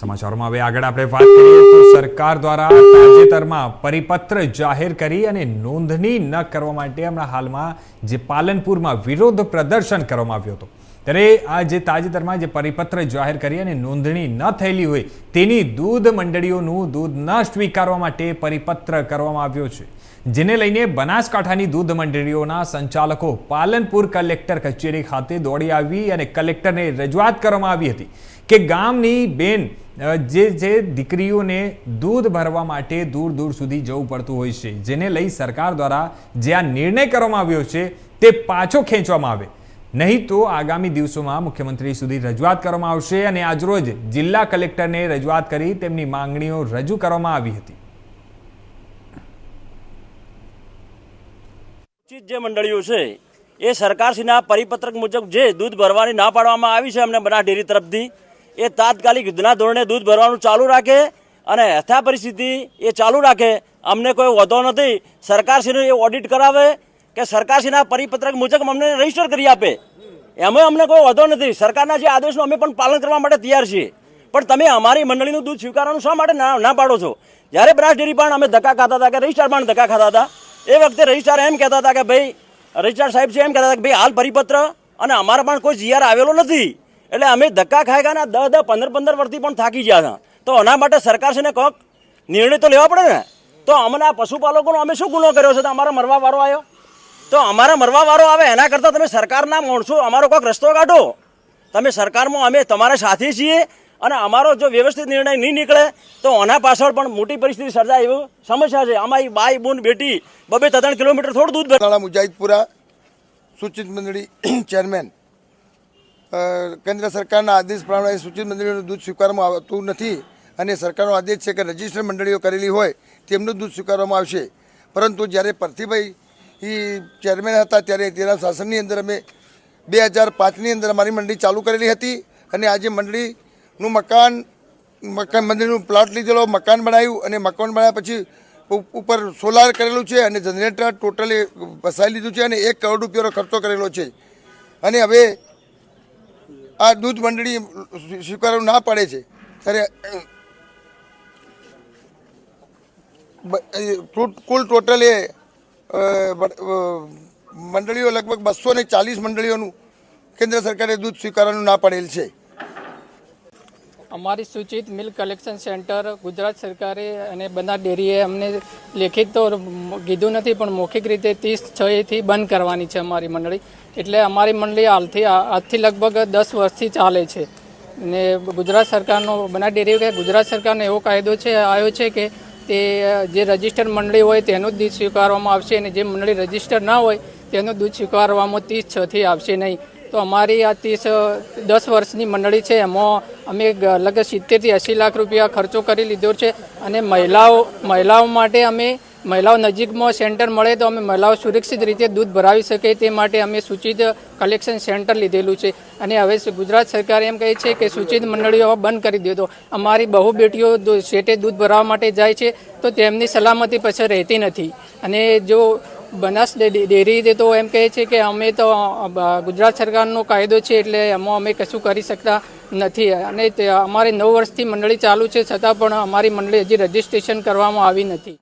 સમાચારોમાં હવે આગળ આપણે વાત કરીએ તો સરકાર દ્વારા તાજેતરમાં પરિપત્ર જાહેર કરી અને નોંધણી ન કરવા માટે હમણાં હાલમાં જે પાલનપુરમાં વિરોધ પ્રદર્શન કરવામાં આવ્યો હતો. ત્યારે આ જે તાજેતરમાં જે પરિપત્ર જાહેર કરી અને નોંધણી ન થયેલી હોય તેની દૂધ મંડળીઓનું દૂધ ન સ્વીકારવા માટે પરિપત્ર કરવામાં આવ્યો છે. જેને લઈને બનાસકાંઠાની દૂધ મંડળીઓના સંચાલકો પાલનપુર કલેક્ટર કચેરી ખાતે દોડી આવી અને કલેક્ટરને રજૂઆત કરવામાં આવી હતી. કે ગામની બેન જે જે દીકરીઓને દૂધ ભરવા માટે દૂર દૂર સુધી જવું પડતું હોય છે, જેને લઈ સરકાર દ્વારા જે આ નિર્ણય કરવામાં આવ્યો છે, તે પાછો ખેંચવામાં આવે. નહીં તો આગામી દિવસોમાં મુખ્યમંત્રી સુધી રજૂઆત કરવામાં આવશે અને આજરોજ જિલ્લા કલેક્ટરને રજૂઆત કરી તેમની માંગણીઓ રજૂ કરવામાં આવી હતી. જે મંડળીઓ છે, એ સરકારશ્રીના પરિપત્રક મુજબ જે દૂધ ભરવાની ના પાડવામાં આવી છે અમને બનાસ ડેરી તરફથી એ તાત્કાલિક યુદ્ધના ધોરણે દૂધ ભરવાનું ચાલુ રાખે અને યથા પરિસ્થિતિ એ ચાલુ રાખે. અમને કોઈ વધો નથી. સરકારશ્રીનું એ ઓડિટ કરાવે કે સરકારશ્રીના પરિપત્રક મુજબ અમને રજિસ્ટર કરી આપે. એમાં અમને કોઈ વધો નથી. સરકારના જે આદેશનું અમે પણ પાલન કરવા માટે તૈયાર છીએ. પણ તમે અમારી મંડળીનું દૂધ સ્વીકારવાનું શા માટે ના પાડો છો? જ્યારે બ્રાસ ડેરી પણ અમે ધક્કા ખાતા હતા કે રજિસ્ટ્રાર પણ ધક્કા ખાતા હતા, એ વખતે રજિસ્ટ્રાર એમ કહેતા હતા કે ભાઈ રજિસ્ટ્રાર સાહેબ છે એમ કહેતા હતા કે ભાઈ, હાલ પરિપત્ર અને અમારા પણ કોઈ જીઆર આવેલો નથી. એટલે અમે ધક્કા ખાઈ ગયા દસ દસ પંદર પંદર વર્ષથી પણ થાકી ગયા હતા. તો એના માટે સરકાર છે ને કોક નિર્ણય તો લેવા પડે ને? તો અમને આ પશુપાલકોનો અમે શું ગુનો કર્યો છે? તો અમારા મરવા આવ્યો. તો અમારા મરવા વારો આવે એના કરતાં તમે સરકારના માણસો, અમારો કોઈક રસ્તો કાઢો. તમે સરકારમાં અમે તમારા સાથે છીએ અને અમારો જો વ્યવસ્થિત નિર્ણય નહીં નીકળે, તો આના પાછળ પણ મોટી પરિસ્થિતિ સર્જાય એવું સમસ્યા છે. અમારી બાઈ, બૂન, બેટી બબે ત્રણ કિલોમીટર થોડું દૂધ મુજાહિદપુરા સૂચિત મંડળી, ચેરમેન કેન્દ્ર સરકારના આદેશ પ્રમાણે સૂચિત મંડળીઓનું દૂધ સ્વીકારવામાં આવતું નથી અને સરકારનો આદેશ છે કે રજિસ્ટર મંડળીઓ કરેલી હોય તેમનું દૂધ સ્વીકારવામાં આવશે. પરંતુ જ્યારે પરથીભાઈ એ ચેરમેન હતા ત્યારે તેના શાસનની અંદર અમે બે હજાર પાંચની અંદર અમારી મંડળી ચાલુ કરેલી હતી અને આજે મંડળીનું મકાન મકાન મંદિરનું પ્લોટ લીધેલો, મકાન બનાવ્યું અને મકાન બનાવ્યા પછી ઉપર સોલાર કરેલું છે અને જનરેટર ટોટલી વસાવી લીધું છે અને એક કરોડ રૂપિયાનો ખર્ચો કરેલો છે. અને હવે આ દૂધ મંડળી સ્વી- સ્વીકારવું ના પાડે છે. ત્યારે કુલ ટોટલ એ મંડળીઓ લગભગ બસો ચાલીસ મંડળીઓનું કેન્દ્ર સરકારે દૂધ સ્વીકારવાનું ના પાડેલ છે. અમારી સૂચિત મિલ્ક કલેક્શન સેન્ટર ગુજરાત સરકારે અને બધા ડેરીએ અમને લેખિત તો કીધું નથી, પણ મૌખિક રીતે ત્રીસ છથી બંધ કરવાની છે અમારી મંડળી. એટલે અમારી મંડળી હાલથી, આજથી લગભગ દસ વર્ષથી ચાલે છે. ને ગુજરાત સરકારનો, બના ડેરી કે ગુજરાત સરકારનો એવો કાયદો છે, આવ્યો છે કે તે, જે રજિસ્ટર મંડળી હોય તેનું જ દૂધ સ્વીકારવામાં આવશે અને જે મંડળી રજિસ્ટર ના હોય તેનું દૂધ સ્વીકારવામાં ત્રીસ છથી આવશે નહીં. તો અમારી આ ત્રીસ દસ વર્ષની મંડળી છે. એમાં અમે લગભગ સિત્તેરથી એંસી લાખ રૂપિયા ખર્ચો કરી લીધો છે અને મહિલાઓ મહિલાઓ માટે અમે મહિલાઓ નજીકમાં સેન્ટર મળે તો અમે મહિલાઓ સુરક્ષિત રીતે દૂધ ભરાવી શકે તે માટે અમે સૂચિત કલેક્શન સેન્ટર લીધેલું છે. અને હવે ગુજરાત સરકાર એમ કહે છે કે સૂચિત મંડળીઓ બંધ કરી દે તો અમારી બહુ બેટીઓ શેઠે દૂધ ભરાવવા માટે જાય છે તો તેમની સલામતી પછી રહેતી નથી. અને જો બનાસ ડેરી તે તો એમ કહે છે કે અમે તો ગુજરાત સરકારનો કાયદો છે એટલે એમાં અમે કશું કરી શકતા નથી. અને અમારે નવ વર્ષથી મંડળી ચાલુ છે, છતાં પણ અમારી મંડળી હજી રજીસ્ટ્રેશન કરવામાં આવી નથી.